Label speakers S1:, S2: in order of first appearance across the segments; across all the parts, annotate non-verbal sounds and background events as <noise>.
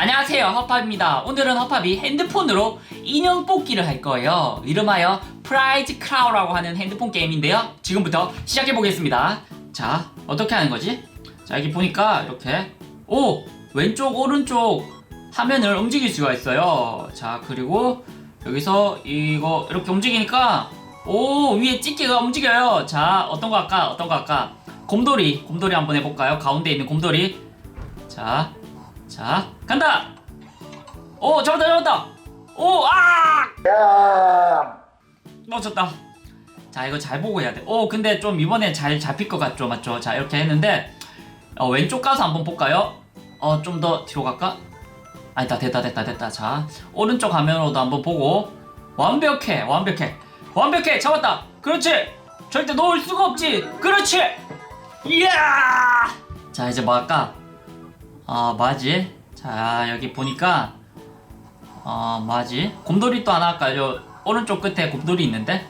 S1: 안녕하세요 허팝입니다. 오늘은 허팝이 핸드폰으로 인형 뽑기를 할 거예요. 이름하여 프라이즈 크라우라고 하는 핸드폰 게임인데요. 지금부터 시작해 보겠습니다. 자 어떻게 하는 거지? 자 여기 보니까 이렇게. 오 왼쪽 오른쪽 화면을 움직일 수가 있어요. 자 그리고 여기서 이거 이렇게 움직이니까 오 위에 집게가 움직여요. 자 어떤 거 할까? 어떤 거 할까? 곰돌이 곰돌이 한번 해볼까요? 가운데 있는 곰돌이. 자 자, 간다! 오, 잡았다, 잡았다! 오, 아! 놓쳤다. 자, 이거 잘 보고 해야 돼. 오, 근데 좀 이번에 잘 잡힐 것 같죠, 맞죠? 자, 이렇게 했는데, 어, 왼쪽 가서 한번 볼까요? 어, 좀 더 뒤로 갈까? 아니다, 됐다, 됐다, 됐다. 자, 오른쪽 화면으로도 한번 보고, 완벽해, 완벽해. 완벽해, 잡았다! 그렇지! 절대 놓을 수가 없지! 그렇지! 이야! 자, 이제 뭐 할까? 어 뭐하지? 자 여기 보니까 어 뭐하지? 곰돌이 또 하나 할까요? 오른쪽 끝에 곰돌이 있는데?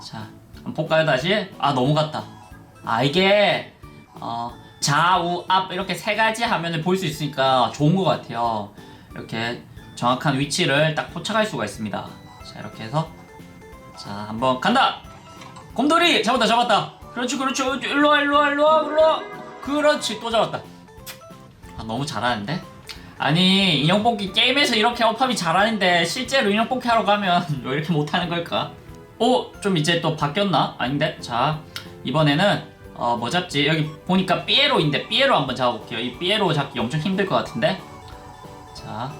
S1: 자 한번 볼까요 다시? 아 같다. 아 이게 어 좌우 앞 이렇게 세 가지 화면을 볼 수 있으니까 좋은 것 같아요. 이렇게 정확한 위치를 딱 포착할 수가 있습니다. 자 이렇게 해서. 자 한번 간다! 곰돌이 잡았다 잡았다. 그렇지 그렇지. 일로와 일로와 일로와 일로와. 그렇지 또 잡았다 아, 너무 잘하는데? 아니 인형 뽑기 게임에서 이렇게 어팝이 잘하는데 실제로 인형 뽑기 하러 가면 <laughs> 왜 이렇게 못하는 걸까? 오! 좀 이제 또 바뀌었나? 아닌데? 자 이번에는 어 뭐 잡지? 여기 보니까 삐에로인데 삐에로 한번 잡아볼게요 이 삐에로 잡기 엄청 힘들 것 같은데? 자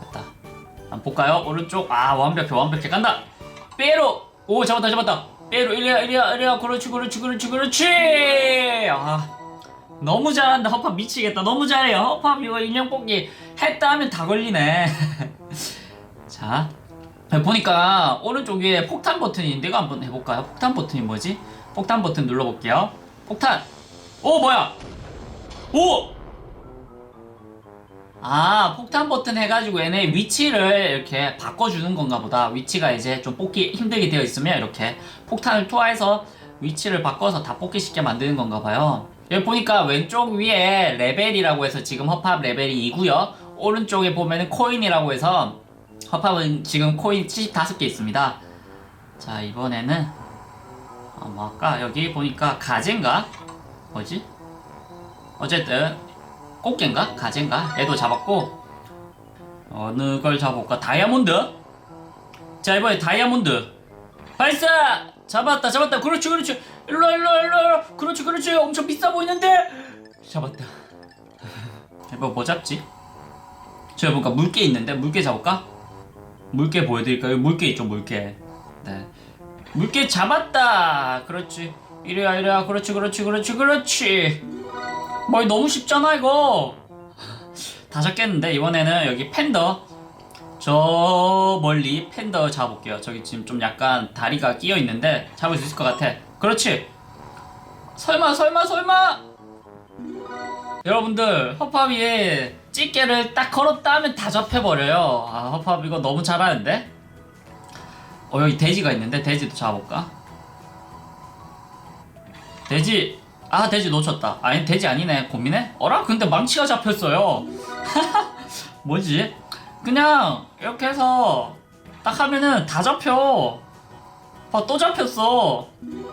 S1: 됐다 한번 볼까요? 오른쪽 아 완벽해 완벽해 간다! 삐에로! 오 잡았다 잡았다 삐에로 이리야 이리야 이리야 그렇지 그렇지 그렇지 그렇지 아 너무 잘한다. 허팝 미치겠다. 너무 잘해요. 허팝 이거 인형 뽑기 했다 하면 다 걸리네. <laughs> 자 보니까 오른쪽 위에 폭탄 버튼이 있는데 이거 한번 해볼까요? 폭탄 버튼이 뭐지? 폭탄 버튼 눌러볼게요. 폭탄. 오 뭐야? 오! 아 폭탄 버튼 해가지고 얘네 위치를 이렇게 바꿔주는 건가 보다. 위치가 이제 좀 뽑기 힘들게 되어 있으면 이렇게 폭탄을 투하해서 위치를 바꿔서 다 뽑기 쉽게 만드는 건가 봐요. 여기 보니까 왼쪽 위에 레벨이라고 해서 지금 허팝 레벨이 2고요. 오른쪽에 보면은 코인이라고 해서 허팝은 지금 코인 75개 있습니다. 자 이번에는 어, 뭐 할까? 여기 보니까 가젠가? 뭐지? 어쨌든 꽃게인가? 가젠가? 얘도 잡았고 어느 걸 잡을까? 다이아몬드? 자 이번에 다이아몬드. 발사 잡았다 잡았다. 그렇지 그렇지 일로와 일로와 일로와. 그렇지 그렇지 엄청 비싸 보이는데. 잡았다. <laughs> 이거 뭐 잡지? 저기 보니까? 물개 있는데? 물개 잡을까? 물개 보여드릴까요? 물개 있죠 물개. 네. 물개 잡았다. 그렇지. 이래야 이래야. 그렇지 그렇지 그렇지 그렇지. 뭐 너무 쉽잖아 이거. <laughs> 다 잡겠는데? 이번에는 여기 팬더 저 멀리 팬더 잡아볼게요. 저기 지금 좀 약간 다리가 끼어 있는데 잡을 수 있을 것 같아. 그렇지. 설마 설마 설마. 여러분들 허팝이에 집게를 딱 걸었다 하면 다 잡혀버려요. 아 허팝 이거 너무 잘하는데. 어 여기 돼지가 있는데 돼지도 잡아볼까? 돼지 아 돼지 놓쳤다. 아니 돼지 아니네 고민해? 어라 근데 망치가 잡혔어요. <laughs> 뭐지? 그냥 이렇게 해서 딱 하면은 다 잡혀. 봐, 또 잡혔어.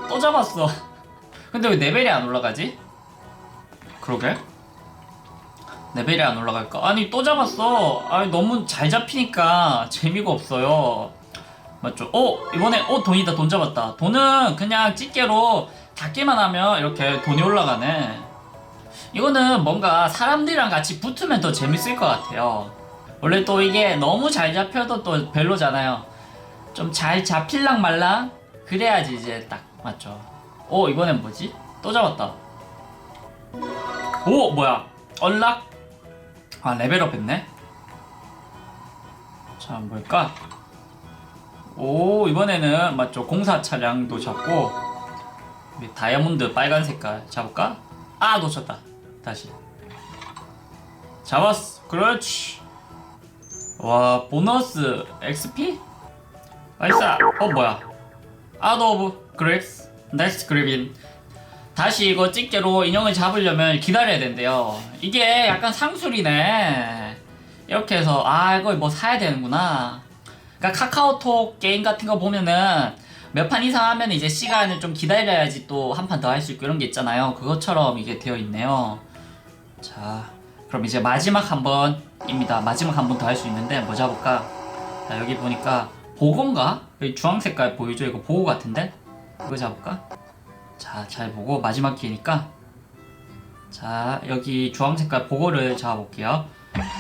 S1: 또 잡았어. <laughs> 근데 왜 레벨이 안 올라가지? 그러게. 레벨이 안 올라갈까? 아니, 또 잡았어. 아니, 너무 잘 잡히니까 재미가 없어요. 맞죠? 어, 이번에, 어, 돈이다. 돈 잡았다. 돈은 그냥 집게로 닫기만 하면 이렇게 돈이 올라가네. 이거는 뭔가 사람들이랑 같이 붙으면 더 재밌을 것 같아요. 원래 또 이게 너무 잘 잡혀도 또 별로잖아요. 좀 잘 잡힐랑 말랑 그래야지 이제 딱 맞죠. 오 이번엔 뭐지? 또 잡았다. 오 뭐야? 얼락? 아 레벨업 했네. 자 뭘까? 오 이번에는 맞죠 공사 차량도 잡고 다이아몬드 빨간 색깔 잡을까? 아 놓쳤다. 다시 잡았어. 그렇지. 와 보너스 XP? 발사 어 뭐야 아드 오브 그랩스 넥스트 그랩인 다시 이거 집게로 인형을 잡으려면 기다려야 된대요. 이게 약간 상술이네. 이렇게 해서 아 이거 뭐 사야 되는구나. 그러니까 카카오톡 게임 같은 거 보면은 몇 판 이상 하면 이제 시간을 좀 기다려야지 또 한 판 더 할 수 있고 이런 게 있잖아요. 그것처럼 이게 되어 있네요. 자, 그럼 이제 마지막 한번 입니다. 마지막 한 번 더 할 수 있는데 뭐 잡을까? 자, 여기 보니까 보고인가? 여기 주황 색깔 보이죠? 이거 보고 같은데? 이거 잡을까? 자, 잘 보고 마지막 기회니까 자, 여기 주황 색깔 보고를 잡아볼게요.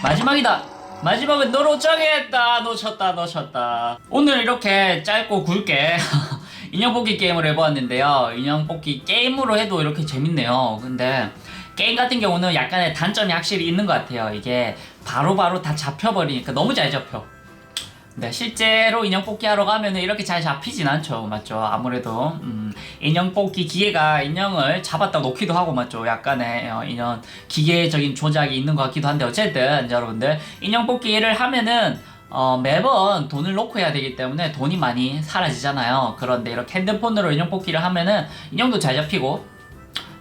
S1: 마지막이다! 마지막은 너로 정했다! 놓쳤다, 놓쳤다. 오늘 이렇게 짧고 굵게 <laughs> 인형 뽑기 게임을 해보았는데요. 인형 뽑기 게임으로 해도 이렇게 재밌네요. 근데 게임 같은 경우는 약간의 단점이 확실히 있는 것 같아요. 이게 바로바로 다 잡혀버리니까 너무 잘 잡혀. 네, 실제로 인형 뽑기 하러 가면은 이렇게 잘 잡히진 않죠. 맞죠? 아무래도, 음, 인형 뽑기 기계가 인형을 잡았다 놓기도 하고, 맞죠? 약간의, 어, 인형 기계적인 조작이 있는 것 같기도 한데, 어쨌든, 여러분들, 인형 뽑기를 하면은, 어, 매번 돈을 놓고 해야 되기 때문에 돈이 많이 사라지잖아요. 그런데 이렇게 핸드폰으로 인형 뽑기를 하면은, 인형도 잘 잡히고,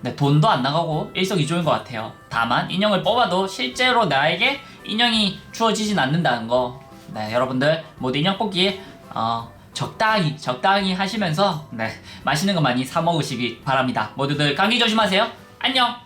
S1: 네, 돈도 안 나가고 일석이조인 것 같아요. 다만 인형을 뽑아도 실제로 나에게 인형이 주어지진 않는다는 거. 네, 여러분들 모두 인형 뽑기 어, 적당히 적당히 하시면서 네, 맛있는 거 많이 사 먹으시기 바랍니다. 모두들 감기 조심하세요. 안녕.